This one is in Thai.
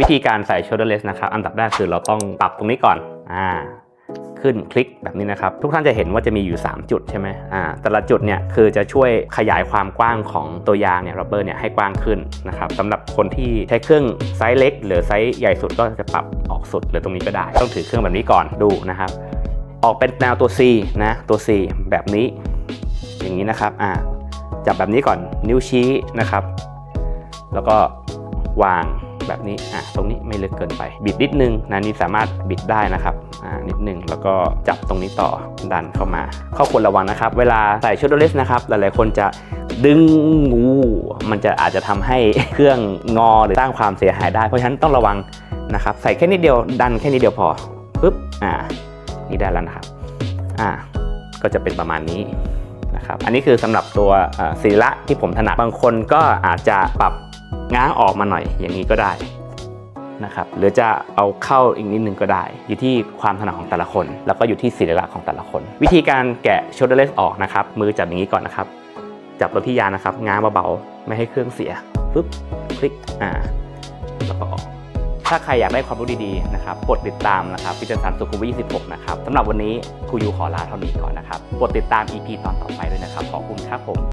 วิธีการใส่ shoulderless นะครับ อันดับแรกคือเราต้องปรับตรงนี้ก่อน อ่า ขึ้นคลิกแบบนี้นะครับ ทุกท่านจะเห็นว่าจะมีอยู่ 3 จุดใช่ไหมอ่า แต่ละจุดเนี่ยคือจะช่วยขยายความกว้างของตัวยางเนี่ยรับเบอร์เนี่ยให้กว้างขึ้นนะครับสำหรับคนที่ใช้เครื่องไซส์เล็ก หรือไซส์ใหญ่สุดก็จะปรับออกสุดหรือตรงนี้ก็ได้ ต้องถือเครื่องแบบนี้ก่อนดูนะครับ ออกเป็นแนวตัว C นะ ตัว C แบบนี้ อย่างนี้นะครับ อ่า จับแบบนี้ก่อน นิ้วชี้นะครับ แล้วก็วาง แบบนี้อะตรงนี้ไม่ลึกเกินไป บิดนิดนึงนะนี่สามารถบิดได้นะครับอ่านิดนึงแล้วก็จับตรงนี้ต่อดันเข้ามา ข้อควรระวังนะครับ เวลาใส่ชุดเลสนะครับหลายๆคนจะดึงงูมันจะอาจจะทำให้เครื่องงอหรือสร้างความเสียหายได้เพราะฉะนั้นต้องระวังนะครับ ใส่แค่นิดเดียวดันแค่นิดเดียวพอปึ๊บอ่านี่ได้แล้วนะครับอ่าก็จะเป็นประมาณนี้นะครับอันนี้คือสำหรับตัวศิละที่ผมถนัดบางคนก็อาจจะปรับ ง้างออกมาหน่อยอย่างนี้ก็ได้นะครับหรือจะเอาเข้าอีกนิดนึงก็ได้ อยู่ที่ความถนัดของแต่ละคน แล้วก็อยู่ที่ศีละของแต่ละคน วิธีการแกะ shoulderless ออกนะครับ มือจับอย่างนี้ก่อนนะครับ จับตัวที่ยานะครับ ง้างเบาๆ ไม่ให้เครื่องเสียปึ๊บคลิกอ่าแล้วก็ออกถ้าใครอยากได้ความรู้ดีๆนะครับกดติดตามนะครับพิจารณาสุขุมวิท26 นะครับสำหรับวันนี้ครูยูขอลาเท่านี้ก่อนนะครับกดติดตาม EP ตอนต่อไปด้วยนะครับขอบคุณครับผม